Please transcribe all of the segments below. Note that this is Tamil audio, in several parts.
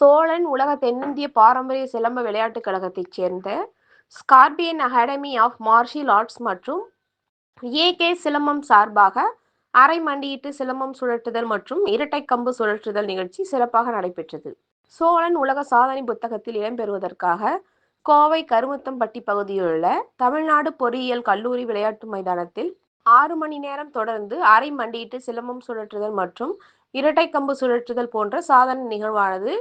சோழன் உலக தென்னிந்திய பாரம்பரிய சிலம்ப விளையாட்டுக் கழகத்தைச் சேர்ந்த Scorpion Academy of Martial Arts மற்றும் ஏகே சிலம்பம் சார்பாக அரை மண்டியிட்டு சிலம்பம் சுழற்றுதல் மற்றும் இரட்டை கம்பு சுழற்றுதல் நிகழ்ச்சி சிறப்பாக நடைபெற்றது. சோழன் உலக சாதனை புத்தகத்தில் இடம்பெறுவதற்காக கோவை கருமுத்தம்பட்டி பகுதியிலுள்ள தமிழ்நாடு பொறியியல் கல்லூரி விளையாட்டு மைதானத்தில் ஆறு மணி நேரம் தொடர்ந்து அரை மண்டியிட்டு சிலம்பம் சுழற்றுதல் மற்றும் இரட்டை கம்பு சுழற்றுதல் போன்ற சாதனை நிகழ்வானது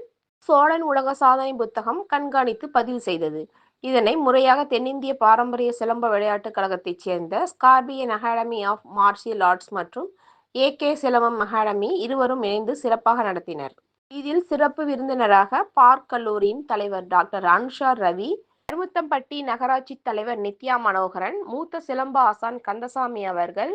சோழன் உலக சாதனை புத்தகம் கண்காணித்து பதிவு செய்தது. இதனை முறையாக தென்னிந்திய பாரம்பரிய சிலம்ப விளையாட்டுக் கழகத்தைச் சேர்ந்த Scorpion Academy of Martial Arts மற்றும் ஏகே சிலம்பம் அகாடமி இருவரும் இணைந்து சிறப்பாக நடத்தினர். இதில் சிறப்பு விருந்தினராக பார்க் கல்லூரியின் தலைவர் டாக்டர் அனுஷா ரவி கருமுத்தம்பட்டி நகராட்சி தலைவர் நித்யா மனோகரன் மூத்த சிலம்ப ஆசான் கந்தசாமி அவர்கள்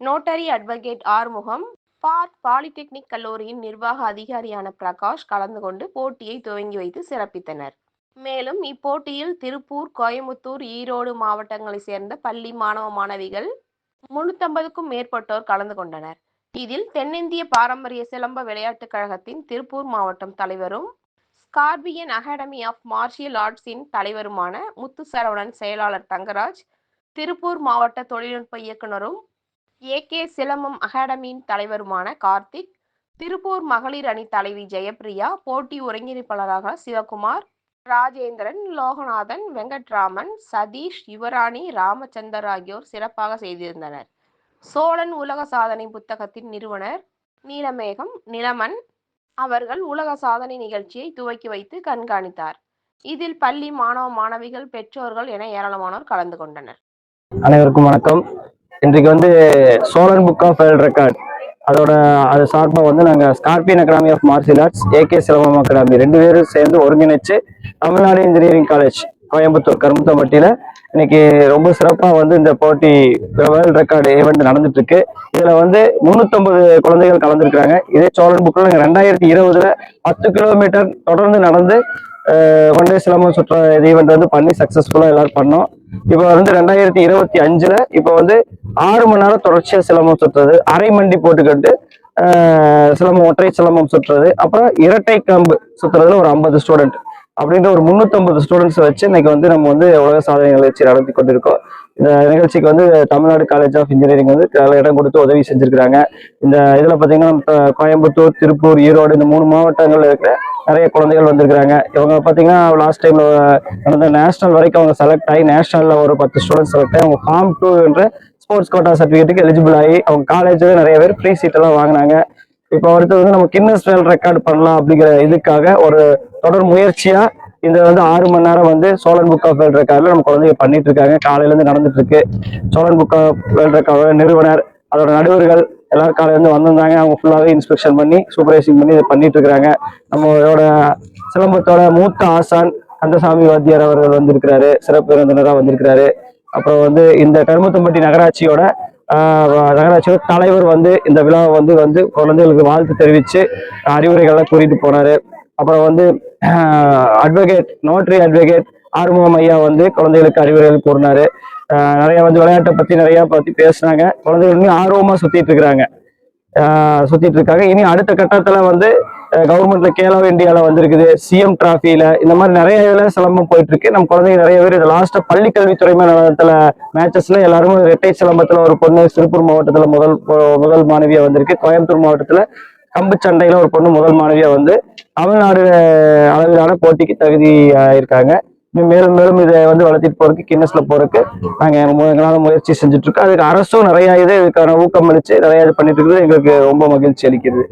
notary advocate Arumugam Park Polytechnic கல்லூரியின் நிர்வாக அதிகாரியான பிரகாஷ் கலந்து கொண்டு போட்டியை துவங்கி வைத்து சிறப்பித்தனர். மேலும் இப்போட்டியில் திருப்பூர் கோயம்புத்தூர் ஈரோடு மாவட்டங்களைச் சேர்ந்த பள்ளி மாணவ மாணவிகள் முன்னூத்தம்பதுக்கும் மேற்பட்டோர் கலந்து கொண்டனர். இதில் தென்னிந்திய பாரம்பரிய சிலம்ப விளையாட்டுக் கழகத்தின் திருப்பூர் மாவட்டம் தலைவரும் ஸ்கார்பியன் அகாடமி ஆஃப் மார்ஷியல் ஆர்ட்ஸின் தலைவருமான முத்துசரவணன் செயலாளர் தங்கராஜ் திருப்பூர் மாவட்ட தொழில்நுட்ப இயக்குனரும் ஏகே சிலம்பம் அகாடமியின் தலைவருமான கார்த்திக் திருப்பூர் மகளிர் அணி தலைவி ஜெயப்பிரியா போட்டி ஒருங்கிணைப்பாளராக சிவகுமார் ராஜேந்திரன் லோகநாதன் வெங்கட்ராமன் சதீஷ் யுவராணி ராமச்சந்தர் ஆகியோர் சிறப்பாக செய்திருந்தனர். சோழன் உலக சாதனை புத்தகத்தின் நிறுவனர் நீலமேகம் நிலமன் அவர்கள் உலக சாதனை நிகழ்ச்சியை துவக்கி வைத்து கண்காணித்தார். இதில் பள்ளி மாணவ மாணவிகள் பெற்றோர்கள் என ஏராளமானோர் கலந்து கொண்டனர். அனைவருக்கும் வணக்கம். இன்றைக்கு வந்து Chozhan book of world record அதோட அது சார்பாக வந்து நாங்கள் Scorpion Academy of Martial Arts AK Silambam Academy ரெண்டு பேரும் சேர்ந்து ஒருங்கிணைச்சு தமிழ்நாடு இன்ஜினியரிங் காலேஜ் கோயம்புத்தூர் கருமுத்தம்பட்டியில். இன்னைக்கு ரொம்ப சிறப்பாக வந்து இந்த போட்டி வேர்ல்ட் ரெக்கார்டு ஈவெண்ட் நடந்துட்டு இருக்கு இதில் வந்து முந்நூற்றம்பது குழந்தைகள் கலந்துருக்கிறாங்க. இதே சோழன் புக்கில் நாங்கள் ரெண்டாயிரத்தி இருபதுல பத்து கிலோமீட்டர் தொடர்ந்து நடந்து ஒன் டே சிலம்பம் சுற்ற ஈவெண்ட் வந்து பண்ணி சக்ஸஸ்ஃபுல்லாக எல்லாரும் பண்ணோம். இப்போ வந்து ரெண்டாயிரத்தி இருபத்தி அஞ்சில் இப்போ வந்து ஆறு மணி நேரம் தொடர்ச்சியா சிலம்பம் சுற்றுறது அரை மண்டி போட்டுக்கிட்டு சிலம்பம் ஒற்றை சிலம்பம் சுற்றுறது அப்புறம் இரட்டை கம்பு சுற்றுறதுல ஒரு ஐம்பது ஸ்டூடெண்ட் அப்படின்ற ஒரு முந்நூற்றம்பது ஸ்டூடெண்ட்ஸ் வச்சு இன்னைக்கு வந்து நம்ம வந்து உலக சாதனை நிகழ்ச்சி நடத்தி கொண்டிருக்கோம். இந்த நிகழ்ச்சிக்கு வந்து தமிழ்நாடு காலேஜ் ஆஃப் இன்ஜினியரிங் வந்து நல்ல இடம் கொடுத்து உதவி செஞ்சிருக்கிறாங்க. இந்த இதுல பாத்தீங்கன்னா நம்ம கோயம்புத்தூர் திருப்பூர் ஈரோடு இந்த மூணு மாவட்டங்கள்ல இருக்கிற நிறைய குழந்தைகள் வந்திருக்கிறாங்க. இவங்க பாத்தீங்கன்னா லாஸ்ட் டைம்ல நடந்த நேஷனல் வரைக்கும் அவங்க செலக்ட் ஆகி நேஷனல்ல ஒரு பத்து ஸ்டூடெண்ட்ஸ் செலக்ட் ஆகி அவங்க ஃபார்ம் டூ என்ற ஸ்போர்ட்ஸ் கோட்டா சர்டிஃபிகேட்டுக்கு எலிஜிபிள் ஆகி அவங்க காலேஜில் நிறைய பேர் ஃப்ரீ சீட்டெல்லாம் வாங்கினாங்க. இப்போ அடுத்து வந்து நம்ம கின்னஸ் வேல் ரெக்கார்ட் பண்ணலாம் அப்படிங்கிற இதுக்காக ஒரு தொடர் முயற்சியா இந்த வந்து ஆறு மணி நேரம் வந்து சோழன் புக் ஆஃப் வேர்ல்ட் ரெக்கார்டில் நம்ம குழந்தைங்க பண்ணிட்டு இருக்காங்க. காலையிலேருந்து நடந்துட்டு இருக்கு. சோழன் புக் ஆஃப் வேர்ல்ட் ரெக்கார்டோட நிறுவனர் அதோட நடுவர்கள் எல்லாரும் காலையிலேருந்து வந்திருந்தாங்க. அவங்க ஃபுல்லாகவே இன்ஸ்பெக்ஷன் பண்ணி சூப்பர்வைசிங் பண்ணி இதை பண்ணிட்டு இருக்கிறாங்க. நம்மளோட சிலம்பத்தோட மூத்த ஆசான் கந்தசாமி வாத்தியார் அவர்கள் வந்திருக்கிறாரு. சிறப்பு விருந்தினராக வந்திருக்கிறாரு. அப்புறம் வந்து இந்த கருமத்தம்பட்டி நகராட்சியோட நகராட்சியோட தலைவர் வந்து இந்த விழாவை வந்து வந்து குழந்தைகளுக்கு வாழ்த்து தெரிவித்து அறிவுரைகள்லாம் கூறிட்டு போனாரு. அப்புறம் வந்து அட்வொகேட் நோட்டரி அட்வொகேட் ஆறுமுகம் ஐயா வந்து குழந்தைகளுக்கு அறிவுரைகள் கூறினாரு. நிறைய வந்து விளையாட்டை பற்றி நிறைய பற்றி பேசுனாங்க. குழந்தைகள் இன்னும் சுற்றிட்டு இருக்கிறாங்க. சுற்றிட்டு இருக்காங்க. இனி அடுத்த கட்டத்தில் வந்து கவர்மெண்ட்ல கேலோ இந்தியால வந்திருக்குது. சிஎம் டிராஃபியில இந்த மாதிரி நிறைய இதுல சிலம்பம் போயிட்டு இருக்கு நம்ம குழந்தைங்க நிறைய பேர் இது லாஸ்டா பள்ளி கல்வித்துறை நடத்துல மேட்சஸ்ல எல்லாருமே ரெட்டை சிலம்பத்துல ஒரு பொண்ணு திருப்பூர் மாவட்டத்துல முதல் முதல் மாணவியா வந்திருக்கு. கோயம்புத்தூர் மாவட்டத்துல கம்பு சண்டையில ஒரு பொண்ணு முதல் மாணவியா வந்து தமிழ்நாடு அளவிலான போட்டிக்கு தகுதி இருக்காங்க மேலும் மேலும் இதை வந்து வளர்த்திட்டு போறதுக்கு கின்னஸ்ல போறதுக்கு நாங்க எங்களால முயற்சி செஞ்சுட்டு இருக்கோம். அதுக்கு அரசும் நிறைய இது இதுக்கான ஊக்கம் அளிச்சு நிறைய இது பண்ணிட்டு இருக்குது. எங்களுக்கு ரொம்ப மகிழ்ச்சி அளிக்குது